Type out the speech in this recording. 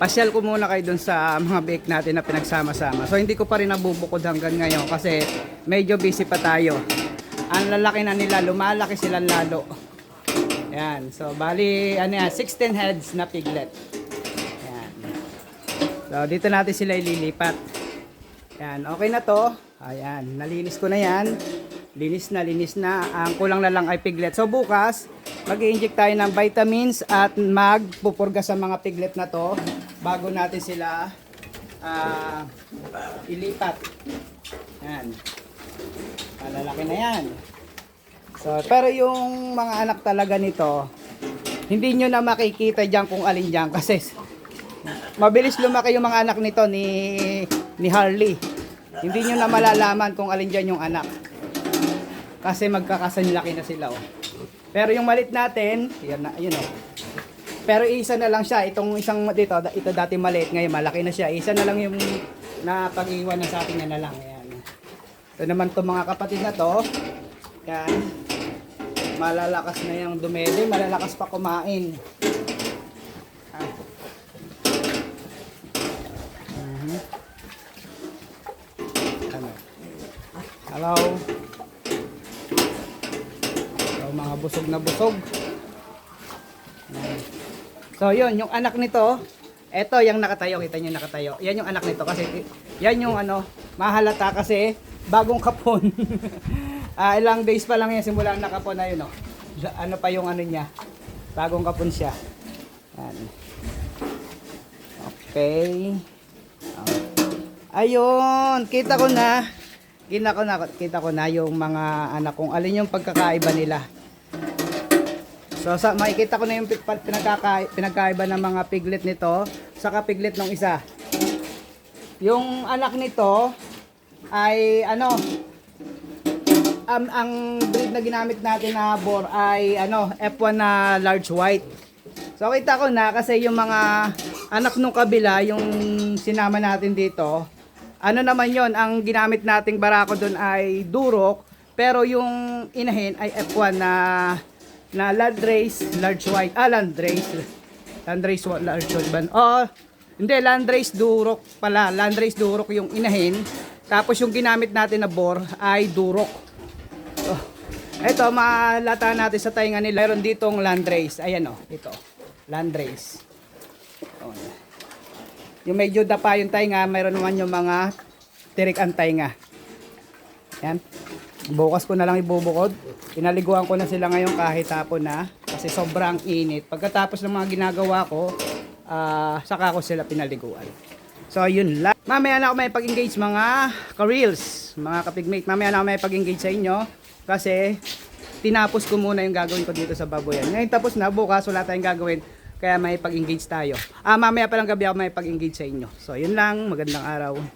pasyal ko muna kayo dun sa mga bake natin na pinagsama-sama. So hindi ko pa rin nabubukod hanggang ngayon kasi medyo busy pa tayo. Ang lalaki na nila, lumalaki sila lalo. Yan. So bali, ano yan, 16 heads na piglet. Yan. So dito natin sila ililipat. Yan, okay na to. Ayan, nalinis ko na yan. Linis na, linis na. Ang kulang na lang ay piglet. So bukas, mag inject tayo ng vitamins at magpupurga sa mga piglet na to bago natin sila ah, ilipat. Yan. Malalaki na yan. So, pero yung mga anak talaga nito, hindi nyo na makikita dyan kung alin dyan kasi mabilis lumaki yung mga anak nito ni ni Harley. Hindi nyo na malalaman kung alin dyan yung anak. Kasi magkakasanlaki na sila oh. Pero yung malit natin, yan na, yun oh. Pero isa na lang siya, itong isang dito, ito dati maliit, ngayon malaki na siya. Isa na lang yung napag-iwan na sa atin na lang. Yan. Ito naman to mga kapatid na to. Yan. Malalakas na yung dumede, malalakas pa kumain. Ah. Mhm. Ano? Hello. So, mga busog na busog. So, yun, yung anak nito, eto yung nakatayo, kita niyo nakatayo. Yan yung anak nito kasi yan yung ano, mahalata kasi bagong kapon. Ah, ilang days pa lang yan simula nakapon na yun, oh. Ano pa yung ano niya? Bagong kapon siya. Yan. Okay. Ah. Ayun, kita ko na. Kita ko na, kita ko na yung mga anak kong alin yung pagkakaiba nila. So sa makikita ko na yung pinagkaka, pinagkaiba ng mga piglet nito sa kapiglet ng isa. Yung anak nito ay ano um, ang breed na ginamit natin na boar ay ano F1 na large white. So kita ko na kasi yung mga anak nung kabila yung sinama natin dito ano naman yon ang ginamit nating barako doon ay durok pero yung inahin ay F1 na na landrace large white ah landrace landrace large white ban oh hindi landrace durok pala landrace durok yung inahin tapos yung ginamit natin na bore ay durok Oh. Ito, malata natin sa tainga nila. Meron ditong landrace. Ayan o, ito. Landrace. Oh. Yung medyo dapa yung tainga, mayroon naman yung mga tirik ang tainga. Yan. Bukas ko na lang ibubukod. Pinaliguan ko na sila ngayon kahit hapon na. Kasi sobrang init. Pagkatapos ng mga ginagawa ko, ah, saka ko sila pinaliguan. So, yun lang. Mamaya na ako may pag-engage mga ka-reels, mga kapigmate. Mamaya na ako may pag-engage sa inyo. Kasi, tinapos ko muna yung gagawin ko dito sa baboyan. Ngayon tapos na, bukas wala tayong gagawin. Kaya may pag-engage tayo. Ah, mamaya pa lang gabi ako may pag-engage sa inyo. So, yun lang. Magandang araw.